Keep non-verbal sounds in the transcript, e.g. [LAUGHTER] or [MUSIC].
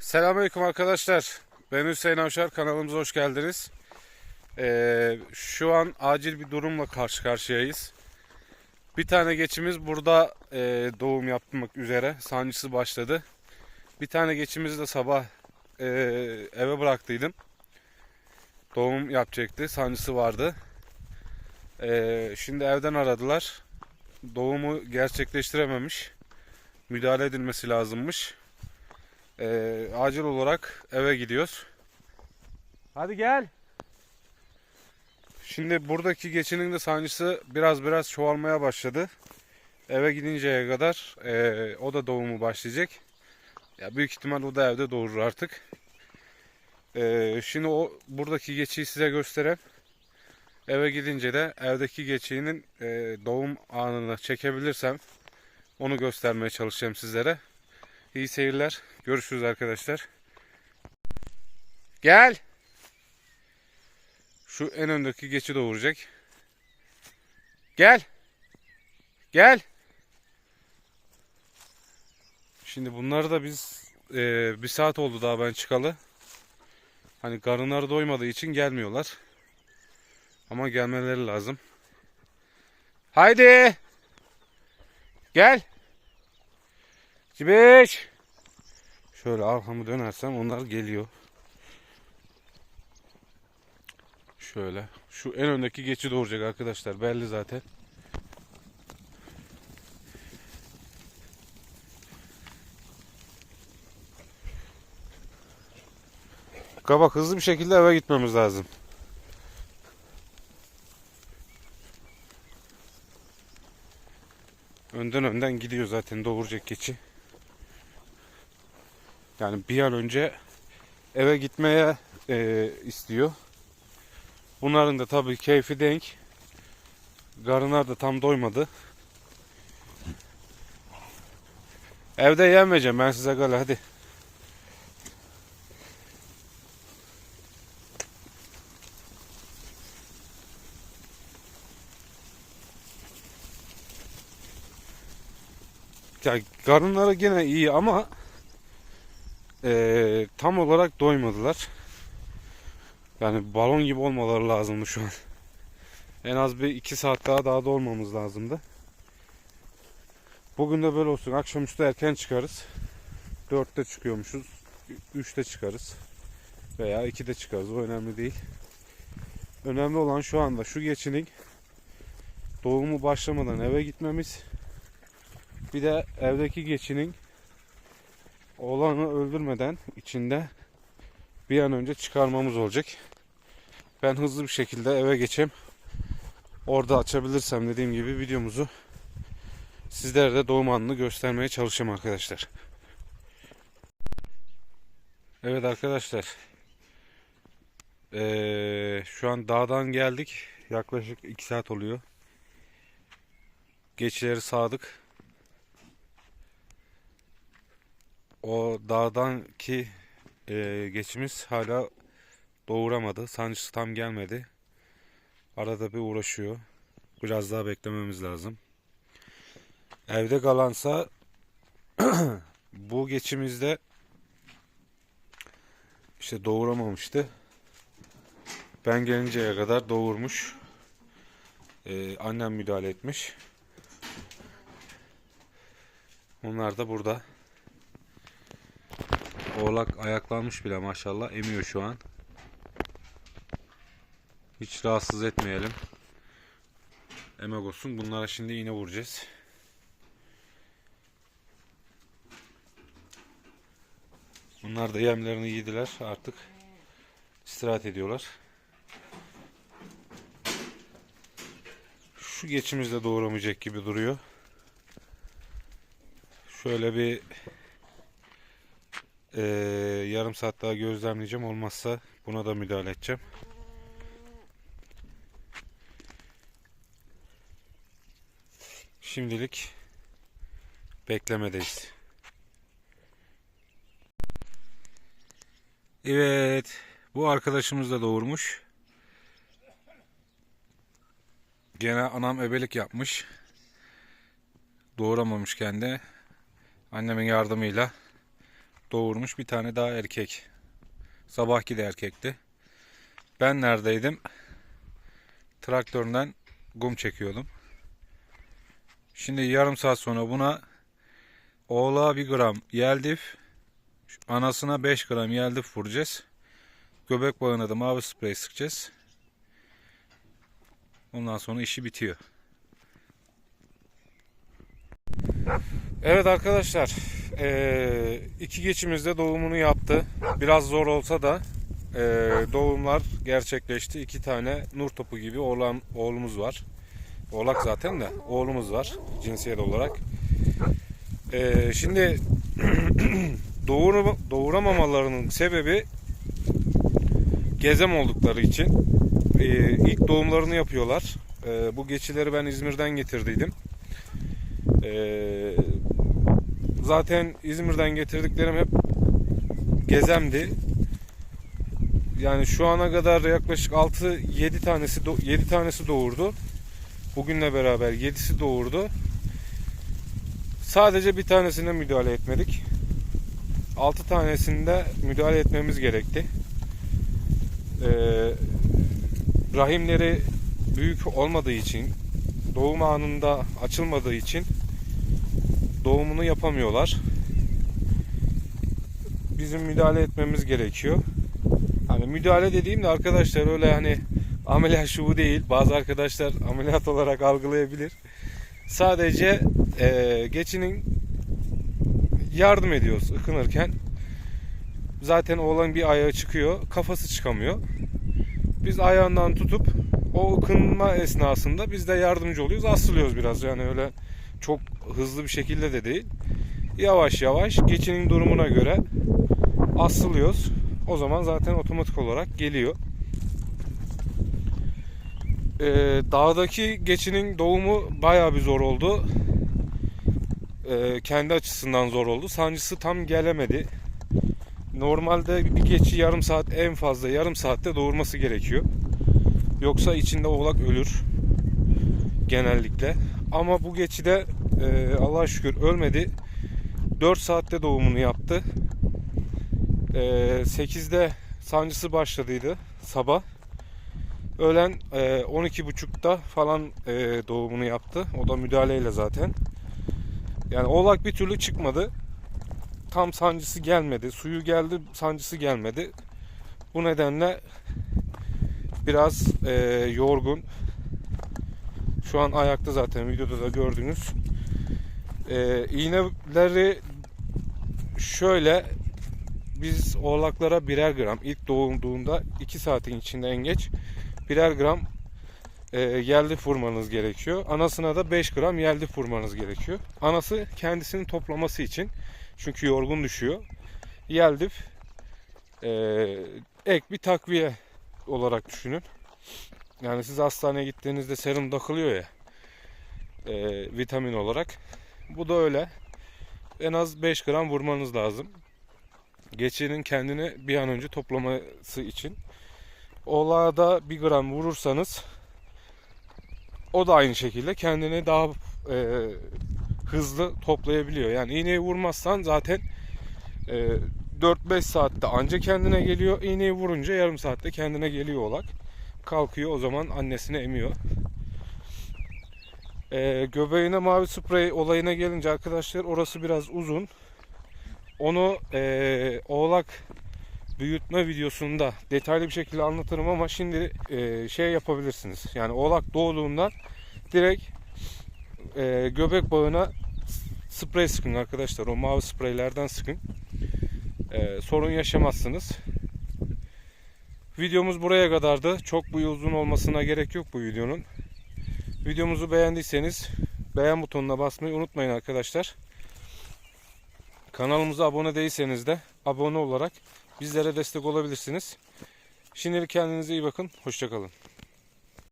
Selamünaleyküm arkadaşlar. Ben Hüseyin Avşar. Kanalımıza hoş geldiniz. Ee, şu an acil bir durumla karşı karşıyayız. Bir tane geçimiz burada e, doğum yapmak üzere. Sancısı başladı. Bir tane geçimizi de sabah e, eve bıraktıydım. Doğum yapacaktı. Sancısı vardı. E, şimdi evden aradılar. Doğumu gerçekleştirememiş. Müdahale edilmesi lazımmış. Ee, acil olarak eve gidiyoruz. Hadi gel. Şimdi buradaki geçinin de sancısı biraz biraz çoğalmaya başladı. Eve gidinceye kadar ee, o da doğumu başlayacak. Ya büyük ihtimal o da evde doğurur artık. Ee, şimdi o buradaki geçiyi size göstereyim. Eve gidince de evdeki geçiğinin ee, doğum anını çekebilirsem onu göstermeye çalışacağım sizlere. İyi seyirler. Görüşürüz arkadaşlar. Gel. Şu en öndeki geçi doğuracak. Gel. Gel. Şimdi bunları da biz e, bir saat oldu daha ben çıkalı. Hani karınları doymadığı için gelmiyorlar. Ama gelmeleri lazım. Haydi. Gel. Cibeş. Şöyle arkamı dönersem onlar geliyor. Şöyle. Şu en öndeki geçi doğuracak arkadaşlar. Belli zaten. Kabak hızlı bir şekilde eve gitmemiz lazım. Önden önden gidiyor zaten doğuracak keçi. Yani bir an önce eve gitmeye e, istiyor. Bunların da tabii keyfi denk. Karınlar da tam doymadı. Evde yemeyeceğim ben size gel hadi. Ya karınları gene iyi ama eee, tam olarak doymadılar. Yani balon gibi olmaları lazımdı şu an. En az bir iki saat daha daha da olmamız lazımdı. Bugün de böyle olsun. Akşamüstü erken çıkarız. 4'te çıkıyormuşuz. 3'te çıkarız. Veya 2'de çıkarız. O önemli değil. Önemli olan şu anda şu geçinin doğumu başlamadan eve gitmemiz. Bir de evdeki geçinin oğlanı öldürmeden içinde bir an önce çıkarmamız olacak. Ben hızlı bir şekilde eve geçeyim. Orada açabilirsem dediğim gibi videomuzu sizlere de doğum anını göstermeye çalışacağım arkadaşlar. Evet arkadaşlar. Ee, şu an dağdan geldik. Yaklaşık 2 saat oluyor. Geçileri sağdık. O dağdan ki e, geçimiz hala doğuramadı. Sancısı tam gelmedi. Arada bir uğraşıyor. Biraz daha beklememiz lazım. Evde kalansa [CLEARS THROAT] bu geçimizde işte doğuramamıştı. Ben gelinceye kadar doğurmuş. Ee, annem müdahale etmiş. Onlar da burada. Oğlak ayaklanmış bile maşallah. Emiyor şu an. Hiç rahatsız etmeyelim. Emek olsun. Bunlara şimdi iğne vuracağız. Bunlar da yemlerini yediler. Artık istirahat ediyorlar. Şu geçimiz de doğuramayacak gibi duruyor. Şöyle bir eee, yarım saat daha gözlemleyeceğim. Olmazsa buna da müdahale edeceğim. Şimdilik beklemedeyiz. Evet, bu arkadaşımız da doğurmuş. Gene anam ebelik yapmış. Doğuramamış kendi. Annemin yardımıyla doğurmuş. Bir tane daha erkek. Sabahki de erkekti. Ben neredeydim? Traktörden gum çekiyordum. Şimdi yarım saat sonra buna oğlağa 1 gram yeldif, anasına 5 gram yeldif vuracağız. Göbek bağına da mavi sprey sıkacağız. Ondan sonra işi bitiyor. Evet arkadaşlar, eee, iki geçimiz de doğumunu yaptı. Biraz zor olsa da eee, doğumlar gerçekleşti. İki tane nur topu gibi oğlan, oğlumuz var. Oğlak zaten de oğlumuz var cinsiyet olarak. Eee, şimdi [CLEARS THROAT] doğuru, doğuramamalarının sebebi gezem oldukları için Eee, ilk doğumlarını yapıyorlar. Eee, bu geçileri ben İzmir'den getirdiydim. Eee, zaten İzmir'den getirdiklerim hep gezemdi. Yani şu ana kadar yaklaşık 6-7 tanesi 7 tanesi doğurdu. Bugünle beraber 7'si doğurdu. Sadece bir tanesine müdahale etmedik. 6 tanesinde müdahale etmemiz gerekti. Ee, rahimleri büyük olmadığı için doğum anında açılmadığı için doğumunu yapamıyorlar. Bizim müdahale etmemiz gerekiyor. Hani müdahale dediğimde arkadaşlar öyle hani ameliyat şu bu değil. Bazı arkadaşlar ameliyat olarak algılayabilir. Sadece eee geçinin yardım ediyoruz ıkınırken. Zaten oğlan bir ayağı çıkıyor, kafası çıkamıyor. Biz ayağından tutup o ıkınma esnasında biz de yardımcı oluyoruz. Asılıyoruz biraz yani öyle çok hızlı bir şekilde de değil. Yavaş yavaş geçinin durumuna göre asılıyoruz. O zaman zaten otomatik olarak geliyor. Ee, dağdaki geçinin doğumu bayağı bir zor oldu. Ee, kendi açısından zor oldu. Sancısı tam gelemedi. Normalde bir geçi yarım saat en fazla yarım saatte doğurması gerekiyor. Yoksa içinde oğlak ölür genellikle. Ama bu geçide e, Allah'a şükür ölmedi. 4 saatte doğumunu yaptı. E, 8'de sancısı başladıydı sabah. Öğlen e, 12.30'da falan e, doğumunu yaptı. O da müdahaleyle zaten. Yani oğlak bir türlü çıkmadı. Tam sancısı gelmedi. Suyu geldi, sancısı gelmedi. Bu nedenle biraz e, yorgun. Şu an ayakta zaten videoda da gördünüz. Ee, iğneleri şöyle biz oğlaklara birer gram ilk doğduğunda 2 saatin içinde en geç birer gram e, yeldif vurmanız gerekiyor. Anasına da 5 gram yeldif vurmanız gerekiyor. Anası kendisini toplaması için çünkü yorgun düşüyor. Yeldif e, ek bir takviye olarak düşünün. Yani siz hastaneye gittiğinizde serum takılıyor ya e, vitamin olarak. Bu da öyle. En az 5 gram vurmanız lazım. Geçinin kendini bir an önce toplaması için. Oğlağa da 1 gram vurursanız o da aynı şekilde kendini daha e, hızlı toplayabiliyor. Yani iğneyi vurmazsan zaten e, 4-5 saatte anca kendine geliyor. İğneyi vurunca yarım saatte kendine geliyor oğlak kalkıyor o zaman annesini emiyor. Ee, göbeğine mavi sprey olayına gelince arkadaşlar orası biraz uzun. Onu e, oğlak büyütme videosunda detaylı bir şekilde anlatırım ama şimdi e, şey yapabilirsiniz. Yani oğlak doğduğundan direkt e, göbek bağına sprey sıkın arkadaşlar. O mavi spreylerden sıkın. E, sorun yaşamazsınız. Videomuz buraya kadardı. Çok bu uzun olmasına gerek yok bu videonun. Videomuzu beğendiyseniz beğen butonuna basmayı unutmayın arkadaşlar. Kanalımıza abone değilseniz de abone olarak bizlere destek olabilirsiniz. Şimdilik kendinize iyi bakın. Hoşçakalın.